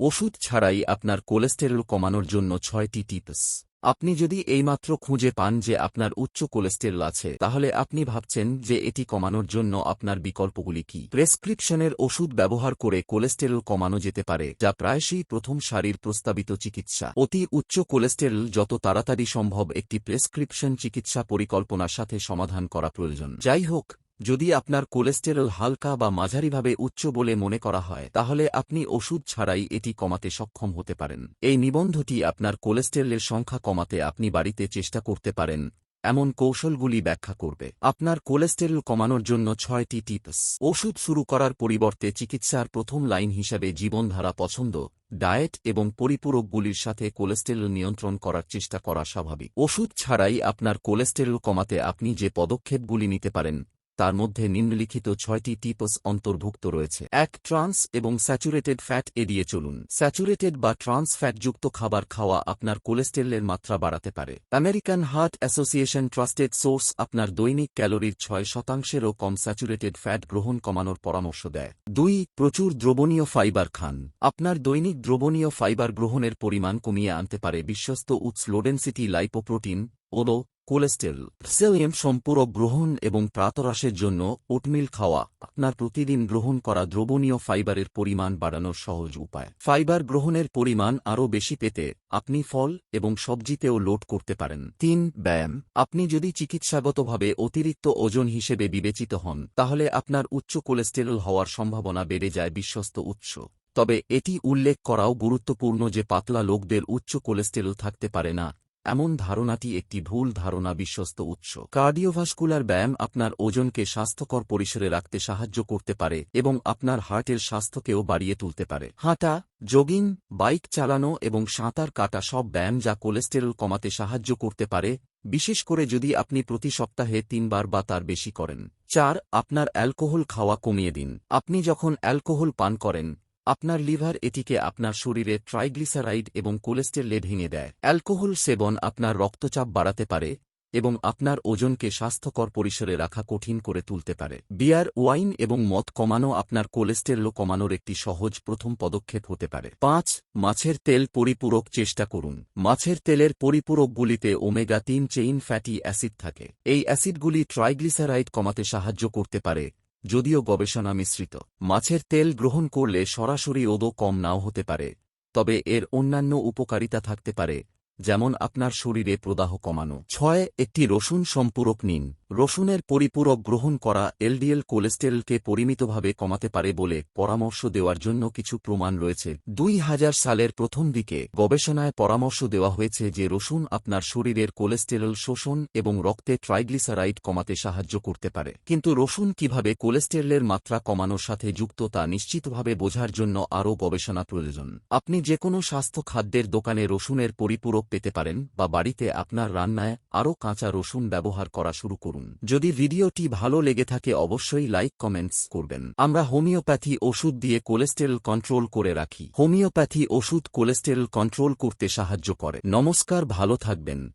ওষুধ ছাড়াই আপনার কোলেস্টেরল কমানোর জন্য ছয়টি টিপস। আপনি যদি এইমাত্র খুঁজে পান যে আপনার উচ্চ কোলেস্টেরল আছে, তাহলে আপনি ভাবছেন যে এটি কমানোর জন্য আপনার বিকল্পগুলি কি। প্রেসক্রিপশনের ওষুধ ব্যবহার করে কোলেস্টেরল কমানো যেতে পারে, যা প্রায়শই প্রথম সারির প্রস্তাবিত চিকিৎসা। অতি উচ্চ কোলেস্টেরল যত তাড়াতাড়ি সম্ভব একটি প্রেসক্রিপশন চিকিৎসা পরিকল্পনার সাথে সমাধান করা প্রয়োজন। যাই হোক যদি আপনার কোলেস্টেরল হালকা বা মাঝারিভাবে উচ্চ বলে মনে করা হয়, তাহলে আপনি ওষুধ ছাড়াই এটি কমাতে সক্ষম হতে পারেন। এই নিবন্ধটি আপনার কোলেস্টেরলের সংখ্যা কমাতে আপনি বাড়িতে চেষ্টা করতে পারেন, এমন কৌশলগুলি ব্যাখ্যা করবে। আপনার কোলেস্টেরল কমানোর জন্য ছয়টি টিপস। ওষুধ শুরু করার পরিবর্তে চিকিৎসার প্রথম লাইন হিসাবে জীবনধারা পছন্দ, ডায়েট এবং পরিপূরকগুলির সাথে কোলেস্টেরল নিয়ন্ত্রণ করার চেষ্টা করা স্বাভাবিক। ওষুধ ছাড়াই আপনার কোলেস্টেরল কমাতে আপনি যে পদক্ষেপগুলি নিতে পারেন তার মধ্যে নিম্নলিখিত ছয়টি টিপস অন্তর্ভুক্ত রয়েছে। এক, ট্রান্স এবং স্যাচুরেটেড ফ্যাট এড়িয়ে চলুন। স্যাচুরেটেড বা ট্রান্স ফ্যাটযুক্ত খাবার খাওয়া আপনার কোলেস্টেরলের মাত্রা বাড়াতে পারে। American Heart Association trusted source আপনার দৈনিক ক্যালোরির ছয় শতাংশেরও কম স্যাচুরেটেড ফ্যাট গ্রহণ কমানোর পরামর্শ দেয়। দুই, প্রচুর দ্রবণীয় ফাইবার খান। আপনার দৈনিক দ্রবণীয় ফাইবার গ্রহণের পরিমাণ কমিয়ে আনতে পারে বিশ্বস্ত উৎস লোডেন্সিটি লাইপোপ্রোটিন, ওলো কোলেস্টেরল, সেলিয়াম সম্পূরক গ্রহণ এবং প্রাতরাশের জন্য ওটমিল খাওয়া, আপনার প্রতিদিন গ্রহণ করা দ্রবণীয় ফাইবারের পরিমাণ বাড়ানোর সহজ উপায়। ফাইবার গ্রহণের পরিমাণ আরও বেশি পেতে আপনি ফল এবং সবজিতেও লোড করতে পারেন। তিন, ব্যায়াম। আপনি যদি চিকিৎসাগতভাবে অতিরিক্ত ওজন হিসেবে বিবেচিত হন, তাহলে আপনার উচ্চ কোলেস্টেরল হওয়ার সম্ভাবনা বেড়ে যায় বিশ্বস্ত উৎস। তবে এটি উল্লেখ করাও গুরুত্বপূর্ণ যে পাতলা লোকদের উচ্চ কোলেস্টেরল থাকতে পারে না। এমন ধারণাটি একটি ভুল ধারণা বিশ্বস্ত উৎস। কার্ডিওভাস্কুলার ব্যায়াম আপনার ওজনকে স্বাস্থ্যকর পরিসরে রাখতে সাহায্য করতে পারে এবং আপনার হার্টের স্বাস্থ্যকেও বাড়িয়ে তুলতে পারে। হাঁটা, জগিং, বাইক চালানো এবং সাঁতার কাটা সব ব্যায়াম যা কোলেস্টেরল কমাতে সাহায্য করতে পারে, বিশেষ করে যদি আপনি প্রতি সপ্তাহে তিনবার বা তার বেশি করেন। চার, আপনার অ্যালকোহল খাওয়া কমিয়ে দিন। আপনি যখন অ্যালকোহল পান করেন আপনার লিভার এটিকে আপনার শরীরে ট্রাইগ্লিসারাইড এবং কোলেস্টেরলে ভেঙে দেয়। অ্যালকোহল সেবন আপনার রক্তচাপ বাড়াতে পারে এবং আপনার ওজনকে স্বাস্থ্যকর পরিসরে রাখা কঠিন করে তুলতে পারে। বিয়ার, ওয়াইন এবং মদ কমানো আপনার কোলেস্টেরল কমানোর একটি সহজ প্রথম পদক্ষেপ হতে পারে। পাঁচ, মাছের তেল পরিপূরক চেষ্টা করুন। মাছের তেলের পরিপূরকগুলিতে ওমেগা তিন চেইন ফ্যাটি অ্যাসিড থাকে। এই অ্যাসিডগুলি ট্রাইগ্লিসারাইড কমাতে সাহায্য করতে পারে যদিও গবেষণা মিশ্রিত। মাছের তেল গ্রহণ করলে সরাসরি ওদো কম নাও হতে পারে, তবে এর অন্যান্য উপকারিতা থাকতে পারে। যেমন আপনার শরীরে প্রদাহ কমানো। ছয়, একটি রসুন সম্পূরক নিন। রসুনের পরিপূরক গ্রহণ করা এলডিএল কোলেস্টেরলকে পরিমিতভাবে কমাতে পারে বলে পরামর্শ দেওয়ার জন্য কিছু প্রমাণ রয়েছে। দুই হাজার সালের প্রথম দিকে গবেষণায় পরামর্শ দেওয়া হয়েছে যে রসুন আপনার শরীরের কোলেস্টেরল শোষণ এবং রক্তে ট্রাইগ্লিসারাইড কমাতে সাহায্য করতে পারে। কিন্তু রসুন কীভাবে কোলেস্টেরলের মাত্রা কমানোর সাথে যুক্ত তা নিশ্চিতভাবে বোঝার জন্য আরও গবেষণা প্রয়োজন। আপনি যে কোনো স্বাস্থ্য খাদ্যের দোকানে রসুনের পরিপূরক পেতে পারেন বা বাড়িতে আপনার রান্নায় আরও কাঁচা রসুন ব্যবহার করা শুরু করুন। যদি ভিডিওটি ভালো লেগে থাকে অবশ্যই লাইক, কমেন্টস করবেন। আমরা হোমিওপ্যাথি ওষুধ দিয়ে কোলেস্টেরল কন্ট্রোল করে রাখি। হোমিওপ্যাথি ওষুধ কোলেস্টেরল কন্ট্রোল করতে সাহায্য করে। নমস্কার, ভালো থাকবেন।